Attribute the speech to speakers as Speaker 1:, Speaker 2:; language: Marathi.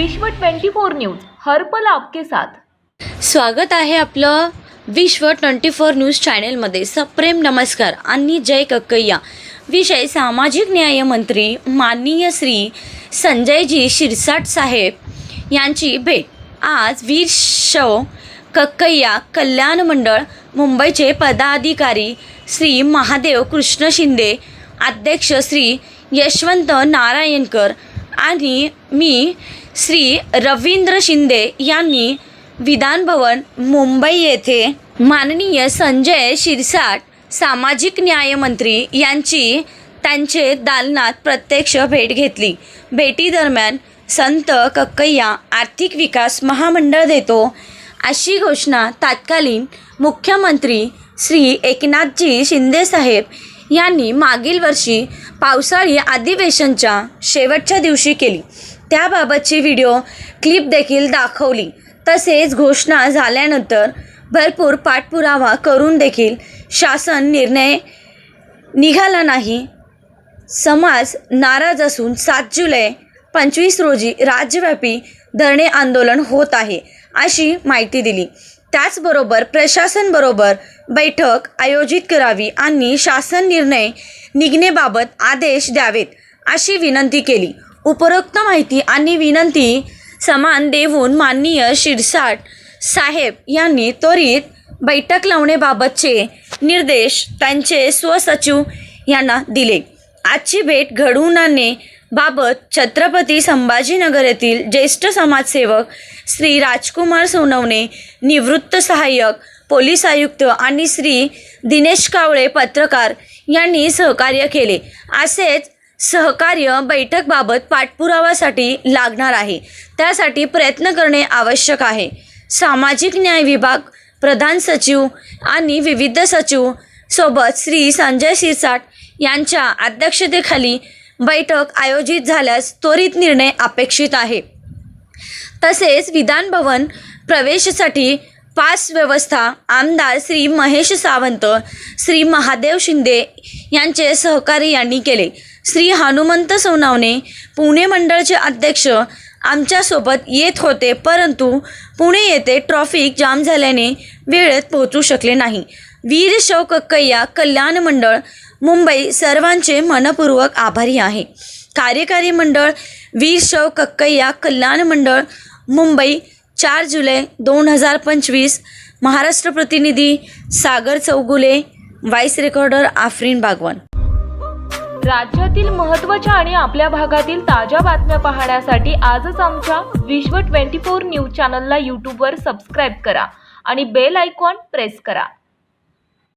Speaker 1: विश्व 24 न्यूज हरपल आपके साथ.
Speaker 2: स्वागत आहे आपलं विश्व ट्वेंटी फोर न्यूज चॅनेलमध्ये. सप्रेम नमस्कार आणि जय कक्कय्या. विषय सामाजिक न्याय मंत्री माननीय श्री संजयजी शिरसाट साहेब यांची भेट. आज वीर शव कक्कय्या कल्याण मंडळ मुंबईचे पदाधिकारी श्री महादेव कृष्ण शिंदे अध्यक्ष श्री यशवंत नारायणकर आणि मी श्री रवींद्र शिंदे यांनी विधानभवन मुंबई येथे माननीय संजय शिरसाट सामाजिक न्यायमंत्री यांची त्यांचे दालनात प्रत्यक्ष भेट घेतली. भेटीदरम्यान संत कक्कय्या आर्थिक विकास महामंडळ देतो अशी घोषणा तत्कालीन मुख्यमंत्री श्री एकनाथजी शिंदेसाहेब यांनी मागील वर्षी पावसाळी अधिवेशनच्या शेवटच्या दिवशी केली. त्याबाबतची व्हिडिओ क्लिप देखील दाखवली. तसेच घोषणा झाल्यानंतर भरपूर पाठपुरावा करून देखील शासन निर्णय निघाला नाही. समाज नाराज असून सात जुलै पंचवीस रोजी राज्यव्यापी धरणे आंदोलन होत आहे अशी माहिती दिली. त्याचबरोबर प्रशासनबरोबर बैठक आयोजित करावी आणि शासन निर्णय निघण्याबाबत आदेश द्यावेत अशी विनंती केली. उपरोक्त माहिती आणि विनंती समान देऊन माननीय शिरसाट साहेब यांनी त्वरित बैठक लावण्याबाबतचे निर्देश त्यांचे स्वसचिव यांना दिले. आजची भेट घडवून आणण्याबाबत छत्रपती संभाजीनगर येथील ज्येष्ठ समाजसेवक श्री राजकुमार सोनवणे निवृत्त सहाय्यक पोलीस आयुक्त आणि श्री दिनेश कावळे पत्रकार यांनी सहकार्य केले. असेच सहकार्य बैठकबाबत पाठपुरावासाठी लागणार आहे. त्यासाठी प्रयत्न करणे आवश्यक आहे. सामाजिक न्याय विभाग प्रधान सचिव आणि विविध सचिव सोबत श्री संजय शिरसाट यांच्या अध्यक्षतेखाली बैठक आयोजित झाल्यास त्वरित निर्णय अपेक्षित आहे. तसेच विधानभवन प्रवेशासाठी पास व्यवस्था आमदार श्री महेश सावंत श्री महादेव शिंदे यांचे सहकारी यांनी केले. श्री हनुमंत सोनावणे पुणे मंडळचे अध्यक्ष आमच्यासोबत येत होते परंतु पुणे येथे ट्रॉफिक जाम झाल्याने वेळेत पोहोचू शकले नाही. वीर शव कक्कय्या कल्याण मंडळ मुंबई सर्वांचे मनपूर्वक आभारी आहे. कार्यकारी मंडळ वीर शव कक्कय्या कल्याण मंडळ मुंबई चार जुलै दोन हजार पंचवीस महाराष्ट्र प्रतिनिधी सागर चौगुले व्हाईस रेकॉर्डर आफरीन बागवान.
Speaker 1: राज्यातील महत्त्वाच्या आणि आपल्या भागातील ताज्या बातम्या पाहण्यासाठी आजच आमच्या विश्व 24 न्यूज चॅनलला यूट्यूबवर सबस्क्राईब करा आणि बेल आयकॉन प्रेस करा.